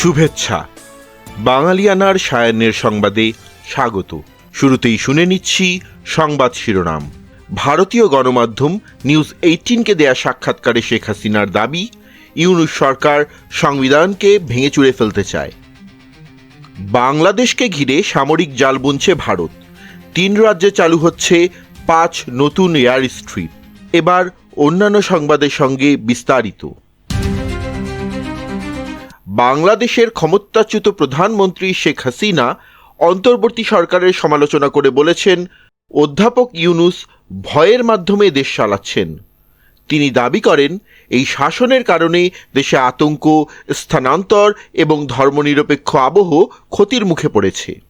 শুভেচ্ছা। বাঙালিয়ানার সায়ান্নের সংবাদে স্বাগত। শুরুতেই শুনে নিচ্ছি সংবাদ শিরোনাম। ভারতীয় গণমাধ্যম নিউজ এইটিনকে দেয়া সাক্ষাৎকারে শেখ হাসিনার দাবি, ইউনুস সরকার সংবিধানকে ভেঙে চুরে ফেলতে চায়। বাংলাদেশকে ঘিরে সামরিক জাল বুনছে ভারত। তিন রাজ্যে চালু হচ্ছে পাঁচ নতুন এয়ার স্ট্রিপ। এবার অন্যান্য সংবাদের সঙ্গে বিস্তারিত। বাংলাদেশের ক্ষমতাচ্যুত প্রধানমন্ত্রী শেখ হাসিনা অন্তর্বর্তী সরকারের সমালোচনা করে বলেছেন, অধ্যাপক ইউনুস ভয়ের মাধ্যমে দেশ চালাচ্ছেন। তিনি দাবি করেন, এই শাসনের কারণে দেশে আতঙ্ক, স্থানান্তর এবং ধর্মনিরপেক্ষ আবহ ক্ষতির মুখে পড়েছে।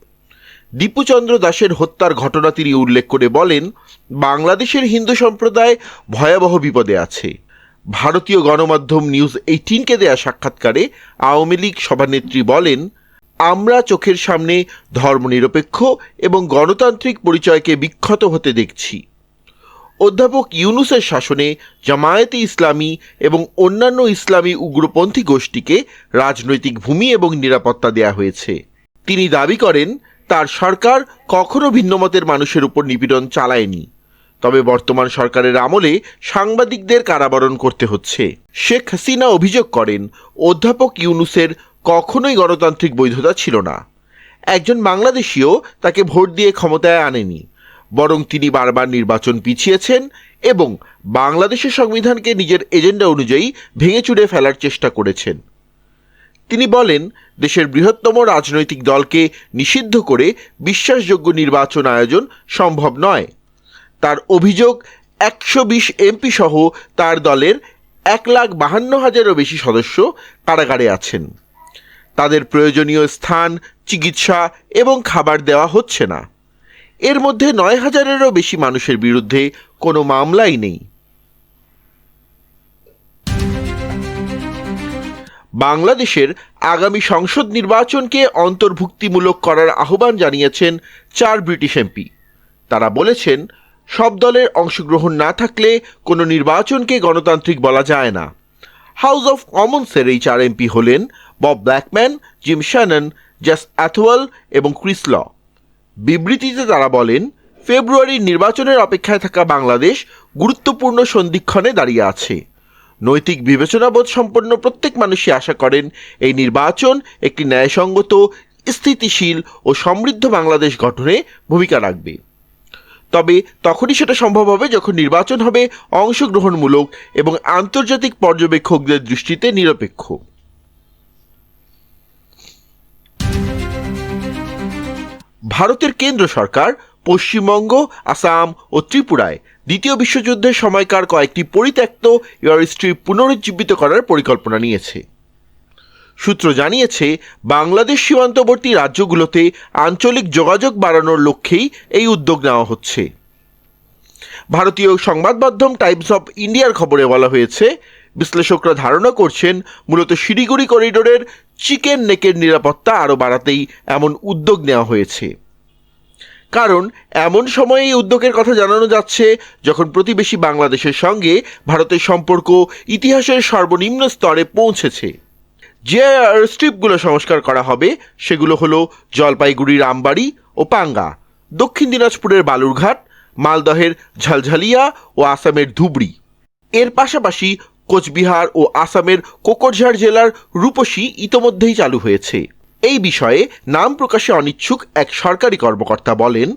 দীপুচন্দ্র দাসের হত্যার ঘটনা তিনি উল্লেখ করে বলেন, বাংলাদেশের হিন্দু সম্প্রদায় ভয়াবহ বিপদে আছে। ভারতীয় গণমাধ্যম নিউজ এইটিনকে দেয়া সাক্ষাৎকারে আওয়ামী লীগ সভানেত্রী বলেন, আমরা চোখের সামনে ধর্মনিরপেক্ষ এবং গণতান্ত্রিক পরিচয়কে বিক্ষত হতে দেখছি। অধ্যাপক ইউনুসের শাসনে জামায়াতে ইসলামী এবং অন্যান্য ইসলামী উগ্রপন্থী গোষ্ঠীকে রাজনৈতিক ভূমি এবং নিরাপত্তা দেয়া হয়েছে। তিনি দাবি করেন, তার সরকার কখনো ভিন্নমতের মানুষের উপর নিপীড়ন চালায়নি। তবে বর্তমান সরকারের আমলে সাংবাদিকদের কারাবরণ করতে হচ্ছে। শেখ হাসিনা অভিযোগ করেন, অধ্যাপক ইউনুসের কখনোই গণতান্ত্রিক বৈধতা ছিল না। একজন বাংলাদেশিও তাকে ভোট দিয়ে ক্ষমতায় আনেনি। বরং তিনি বারবার নির্বাচন পিছিয়েছেন এবং বাংলাদেশের সংবিধানকে নিজের এজেন্ডা অনুযায়ী ভেঙে চুরে ফেলার চেষ্টা করেছেন। তিনি বলেন, দেশের বৃহত্তম রাজনৈতিক দলকে নিষিদ্ধ করে বিশ্বাসযোগ্য নির্বাচন আয়োজন সম্ভব নয়। তার অভিযোগ একশো বিশ এমপি সহ তার দলের এক লাখ বাহান্ন হাজারও বেশি সদস্য কারাগারে আছেন। তাদের প্রয়োজনীয় স্থান, চিকিৎসা এবং খাবার দেওয়া হচ্ছে না। এর মধ্যে নয় হাজারেরও বেশি মানুষের বিরুদ্ধে কোনো মামলাই নেই। বাংলাদেশের আগামী সংসদ নির্বাচনকে অন্তর্ভুক্তিমূলক করার আহ্বান জানিয়েছেন চার ব্রিটিশ এমপি। তারা বলেছেন সব দলের অংশগ্রহণ না থাকলে কোনো নির্বাচনকে গণতান্ত্রিক বলা যায় না। হাউস অফ কমন্সের এই চার এমপি হলেন Bob Blackman Jim Shannon Jas Athwal এবং ক্রিস ল বিবৃতিতে তারা বলেন ফেব্রুয়ারির নির্বাচনের অপেক্ষায় থাকা বাংলাদেশ গুরুত্বপূর্ণ সন্ধিক্ষণে দাঁড়িয়ে আছে। নৈতিক বিবেচনাবোধ সম্পন্ন প্রত্যেক মানুষই আশা করেন এই নির্বাচন একটি ন্যায়সঙ্গত, স্থিতিশীল ও সমৃদ্ধ বাংলাদেশ গঠনে ভূমিকা রাখবে। তবে তখনই সেটা সম্ভব হবে যখন নির্বাচন হবে অংশগ্রহণমূলক এবং আন্তর্জাতিক পর্যবেক্ষকদের দৃষ্টিতে নিরপেক্ষ। ভারতের কেন্দ্র সরকার, পশ্চিমবঙ্গ, আসাম ও ত্রিপুরায় দ্বিতীয় বিশ্বযুদ্ধের সময়কার কয়েকটি পরিত্যক্ত এয়ারস্ট্রিপ পুনরুজ্জীবিত করার পরিকল্পনা নিয়েছে। সূত্র জানিয়েছে, বাংলাদেশ সীমান্তবর্তী রাজ্যগুলোতে আঞ্চলিক যোগাযোগ বাড়ানোর লক্ষ্যেই এই উদ্যোগ নেওয়া হচ্ছে। ভারতীয় সংবাদ মাধ্যম টাইমস অফ ইন্ডিয়ার খবরে বলা হয়েছে, বিশ্লেষকরা ধারণা করছেন, মূলত শিলিগুড়ি করিডোরের চিকেন নেকের নিরাপত্তা আরও বাড়াতেই এমন উদ্যোগ নেওয়া হয়েছে। কারণ, এমন সময়ে এই উদ্যোগের কথা জানানো যাচ্ছে যখন প্রতিবেশী বাংলাদেশের সঙ্গে ভারতের সম্পর্ক ইতিহাসের সর্বনিম্ন স্তরে পৌঁছেছে। যে স্ট্রিপগুলো সংস্কার করা হবে, সেগুলো হলো জলপাইগুড়ির আমবাড়ি ও পাঙ্গা। দক্ষিণ দিনাজপুরের বালুরঘাট, মালদহের ঝালঝালিয়া ও আসামের ধুবড়ি। এর পাশাপাশি কোচবিহার ও আসামের কোকরঝাড় জেলার রূপসী ইতোমধ্যেই চালু হয়েছে। এই বিষয়ে নাম প্রকাশে অনিচ্ছুক এক সরকারি কর্মকর্তা বলেন,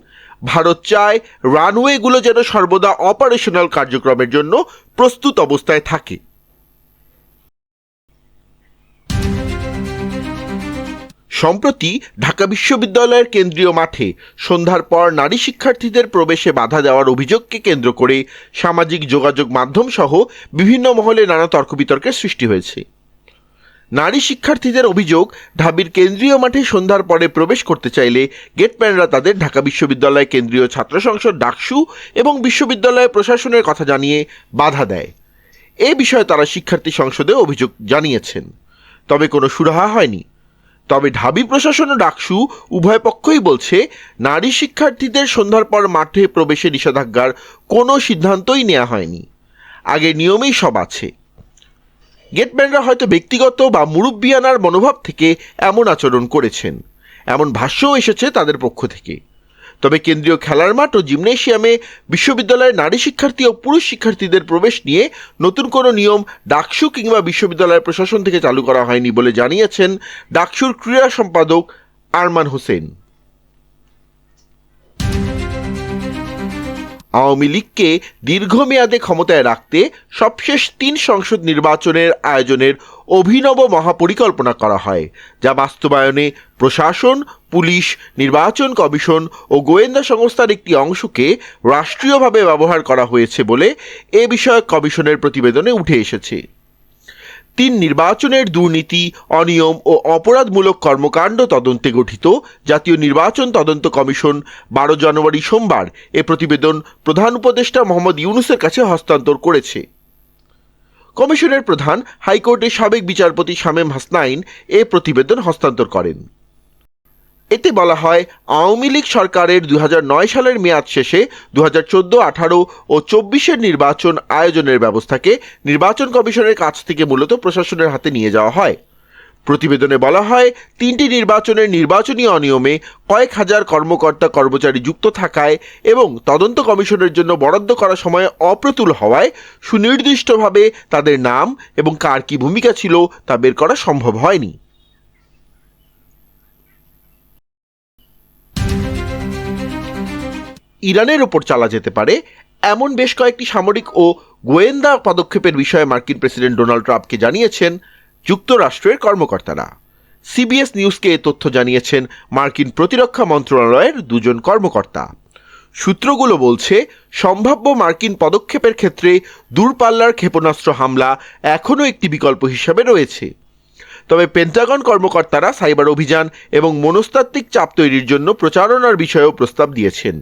ভারত চায় রানওয়েগুলো যেন সর্বদা অপারেশনাল কার্যক্রমের জন্য প্রস্তুত অবস্থায় থাকে। সম্প্রতি ঢাকা বিশ্ববিদ্যালয়ের কেন্দ্রীয় মাঠে সন্ধ্যার পর নারী শিক্ষার্থীদের প্রবেশে বাধা দেওয়ার অভিযোগকে কেন্দ্র করে সামাজিক যোগাযোগ মাধ্যম সহ বিভিন্ন মহলে নানা তর্ক বিতর্কের সৃষ্টি হয়েছে। নারী শিক্ষার্থীদের অভিযোগ, ঢাবির কেন্দ্রীয় মাঠে সন্ধ্যার পরে প্রবেশ করতে চাইলে গেটম্যানরা তাদের ঢাকা বিশ্ববিদ্যালয় কেন্দ্রীয় ছাত্র সংসদ ডাকসু এবং বিশ্ববিদ্যালয় প্রশাসনের কথা জানিয়ে বাধা দেয়। এ বিষয়ে তারা শিক্ষার্থী সংসদে অভিযোগ জানিয়েছেন। তবে কোনো সুরাহা হয়নি। তবে ঢাবি প্রশাসন ও ডাকসু উভয় পক্ষই বলছে, নারী শিক্ষার্থীদের সন্ধ্যার পর মাঠে প্রবেশে নিষেধাজ্ঞার কোনো সিদ্ধান্তই নেওয়া হয়নি। আগে নিয়মেই সব আছে। গেটম্যানরা হয়তো ব্যক্তিগত বা মুরব্বিয়ানার মনোভাব থেকে এমন আচরণ করেছেন। এমন ভাষ্যও এসেছে তাদের পক্ষ থেকে। তবে কেন্দ্রীয় খেলার মাঠ ও জিমনেশিয়ামে বিশ্ববিদ্যালয়ের নারী শিক্ষার্থী ও পুরুষ শিক্ষার্থীদের প্রবেশ নিয়ে নতুন কোনো নিয়ম ডাকসু কিংবা বিশ্ববিদ্যালয়ের প্রশাসন থেকে চালু করা হয়নি বলে জানিয়েছেন ডাকসুর ক্রীড়া সম্পাদক আরমান হোসেন। আওয়ামী লীগকে দীর্ঘমেয়াদে ক্ষমতায় রাখতে সবশেষ তিন সংসদ নির্বাচনের আয়োজনের অভিনব মহাপরিকল্পনা করা হয়, যা বাস্তবায়নে প্রশাসন, পুলিশ, নির্বাচন কমিশন ও গোয়েন্দা সংস্থার একটি অংশকে রাষ্ট্রীয়ভাবে ব্যবহার করা হয়েছে বলে এ বিষয়ক কমিশনের প্রতিবেদনে উঠে এসেছে। তিন নির্বাচনের দুর্নীতি, অনিয়ম ও অপরাধমূলক কর্মকাণ্ড তদন্তে গঠিত জাতীয় নির্বাচন তদন্ত কমিশন বারো জানুয়ারি সোমবার এ প্রতিবেদন প্রধান উপদেষ্টা মোহাম্মদ ইউনুসের কাছে হস্তান্তর করেছে। কমিশনের প্রধান হাইকোর্টের সাবেক বিচারপতি শামেম হাসনাইন এ প্রতিবেদন হস্তান্তর করেন। এতে বলা হয়, আওয়ামী লীগ সরকারের দু হাজার নয় সালের মেয়াদ শেষে দু হাজার চোদ্দ, আঠারো ও চব্বিশের নির্বাচন আয়োজনের ব্যবস্থাকে নির্বাচন কমিশনের কাছ থেকে মূলত প্রশাসনের হাতে নিয়ে যাওয়া হয়। প্রতিবেদনে বলা হয়, তিনটি নির্বাচনের নির্বাচনী অনিয়মে কয়েক হাজার কর্মকর্তা কর্মচারী যুক্ত থাকায় এবং তদন্ত কমিশনের জন্য বরাদ্দ করা সময় অপ্রতুল হওয়ায় সুনির্দিষ্টভাবে তাদের নাম এবং কার কী ভূমিকা ছিল তা বের করা সম্ভব হয়নি। ইরানের ওপর চালা যেতে পারে, এমন বেশ কয়েকটি সামরিক ও গোয়েন্দা পদক্ষেপের বিষয়ে মার্কিন প্রেসিডেন্ট ডোনাল্ড ট্রাম্পকে জানিয়েছেন যুক্তরাষ্ট্রের কর্মকর্তারা। সিবিএস নিউজকে এ তথ্য জানিয়েছেন মার্কিন প্রতিরক্ষা মন্ত্রণালয়ের দুজন কর্মকর্তা। সূত্রগুলো বলছে, সম্ভাব্য মার্কিন পদক্ষেপের ক্ষেত্রে দূরপাল্লার ক্ষেপণাস্ত্র হামলা এখনও একটি বিকল্প হিসাবে রয়েছে। তবে পেন্টাগন কর্মকর্তারা সাইবার অভিযান এবং মনস্তাত্ত্বিক চাপ তৈরির জন্য প্রচারণার বিষয়েও প্রস্তাব দিয়েছেন।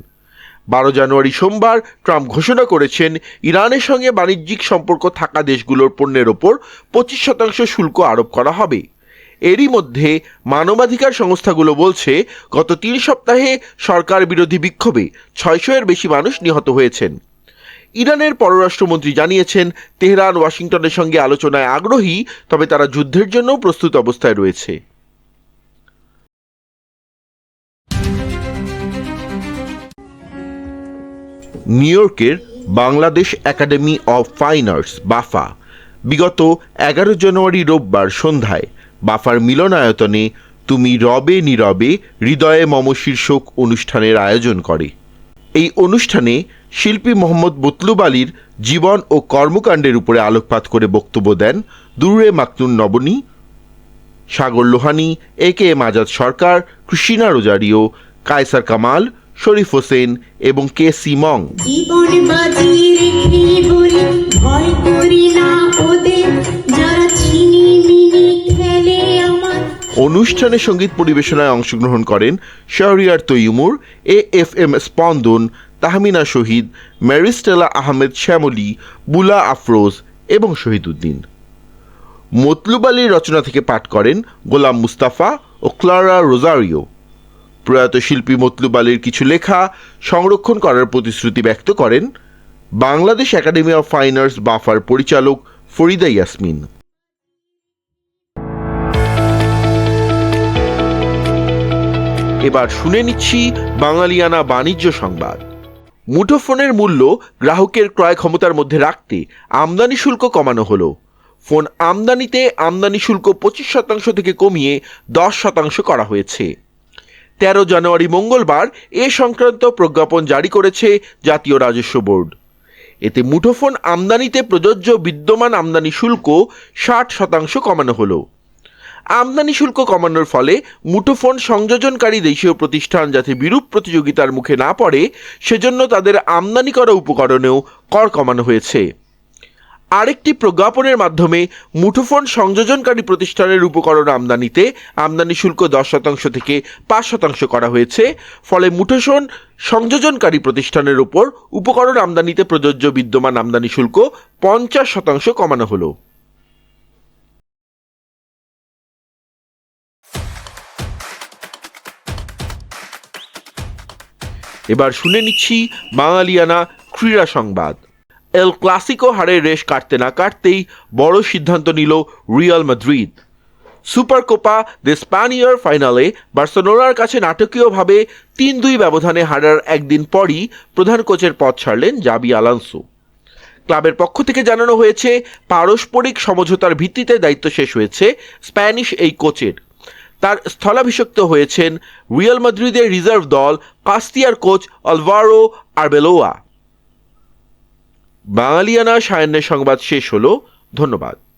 বারো জানুয়ারি সোমবার ট্রাম্প ঘোষণা করেছেন, ইরানের সঙ্গে বাণিজ্যিক সম্পর্ক থাকা দেশগুলোর পণ্যের ওপর পঁচিশ শতাংশ শুল্ক আরোপ করা হবে। এরই মধ্যে মানবাধিকার সংস্থাগুলো বলছে, গত তিন সপ্তাহে সরকার বিরোধী বিক্ষোভে ছয়শো এর বেশি মানুষ নিহত হয়েছেন। ইরানের পররাষ্ট্রমন্ত্রী জানিয়েছেন, তেহরান, ওয়াশিংটনের সঙ্গে আলোচনায় আগ্রহী, তবে তারা যুদ্ধের জন্য প্রস্তুত অবস্থায় রয়েছে। নিউ ইয়র্কের Bangladesh academy of fine arts BAFA. বিগত এগারো জানুয়ারি রোববার সন্ধ্যায় বাফার মিলনায়তনে তুমি রবে নীরবে হৃদয়ে মম শীর্ষক অনুষ্ঠানের আয়োজন করে। এই অনুষ্ঠানে শিল্পী মোহাম্মদ বতলুব আলীর জীবন ও কর্মকাণ্ডের উপরে আলোকপাত করে বক্তব্য দেন Durre মাকনুন Nabani, Sagar Lohani, A K M Azad Sarkar, Krishna Rozario, Kaiser Kamal Sharif Hossain এবং কে সি মং। অনুষ্ঠানে সংগীত পরিবেশনায় অংশগ্রহণ করেন Shahriar Taimur A F M Spandan Tahmina Shahid ম্যারিস্টেলা Ahmed Shyamoli বুলা আফরোজ এবং শহীদুদ্দিন মতলুব আলীর রচনা থেকে পাঠ করেন গোলাম মুস্তাফা ও ক্লারা রোজারিও। প্রয়াত শিল্পী মতলুব আলীর কিছু লেখা সংরক্ষণ করার প্রতিশ্রুতি ব্যক্ত করেন Bangladesh academy of fine arts buffer পরিচালক ফরিদা ইয়াসমিন। এবার শুনে নিচ্ছি বাঙালিয়ানা বাণিজ্য সংবাদ। মুঠোফোনের মূল্য গ্রাহকের ক্রয় ক্ষমতার মধ্যে রাখতে আমদানি শুল্ক কমানো হলো। ফোন আমদানিতে আমদানি শুল্ক পঁচিশ শতাংশ থেকে কমিয়ে দশ শতাংশ করা হয়েছে। তেরো জানুয়ারি মঙ্গলবার এ সংক্রান্ত প্রজ্ঞাপন জারি করেছে জাতীয় রাজস্ব বোর্ড। এতে মুঠোফোন আমদানিতে প্রযোজ্য বিদ্যমান আমদানি শুল্ক ষাট শতাংশ কমানো হলো। আমদানি শুল্ক কমানোর ফলে মুঠোফোন সংযোজনকারী দেশীয় প্রতিষ্ঠান যাতে বিরূপ প্রতিযোগিতার মুখে না পড়ে, সেজন্য তাদের আমদানি করা উপকরণেও কর কমানো হয়েছে। আরেকটি প্রজ্ঞাপনের মাধ্যমে মুঠোফোন সংযোজনকারী প্রতিষ্ঠানের উপকরণ আমদানিতে আমদানি শুল্ক দশ শতাংশ থেকে পাঁচ শতাংশ করা হয়েছে। ফলে মুঠোফোন সংযোজনকারী প্রতিষ্ঠানের উপর উপকরণ আমদানিতে প্রযোজ্য বিদ্যমান আমদানি শুল্ক পঞ্চাশ শতাংশ কমানো হলো। এবার শুনে নিচ্ছি বাঙালিয়ানা ক্রীড়া সংবাদ। এল ক্লাসিকো হারের রেশ কাটতে না কাটতেই বড় সিদ্ধান্ত নিল Real Madrid Super Copa de স্প্যানিয়ার ফাইনালে বার্সেলোনার কাছে নাটকীয়ভাবে তিন দুই ব্যবধানে হারার একদিন পরই প্রধান কোচের পদ ছাড়লেন জাবি আলানসো। ক্লাবের পক্ষ থেকে জানানো হয়েছে, পারস্পরিক সমঝোতার ভিত্তিতে দায়িত্ব শেষ হয়েছে স্প্যানিশ এই কোচের। তার স্থলাভিষিক্ত হয়েছেন রিয়াল মাদ্রিদের রিজার্ভ দল কাস্তিয়ার কোচ আলভারো আরবেলোয়া বাঙালিয়ানা সায়ান্নের সংবাদ শেষ হলো। ধন্যবাদ।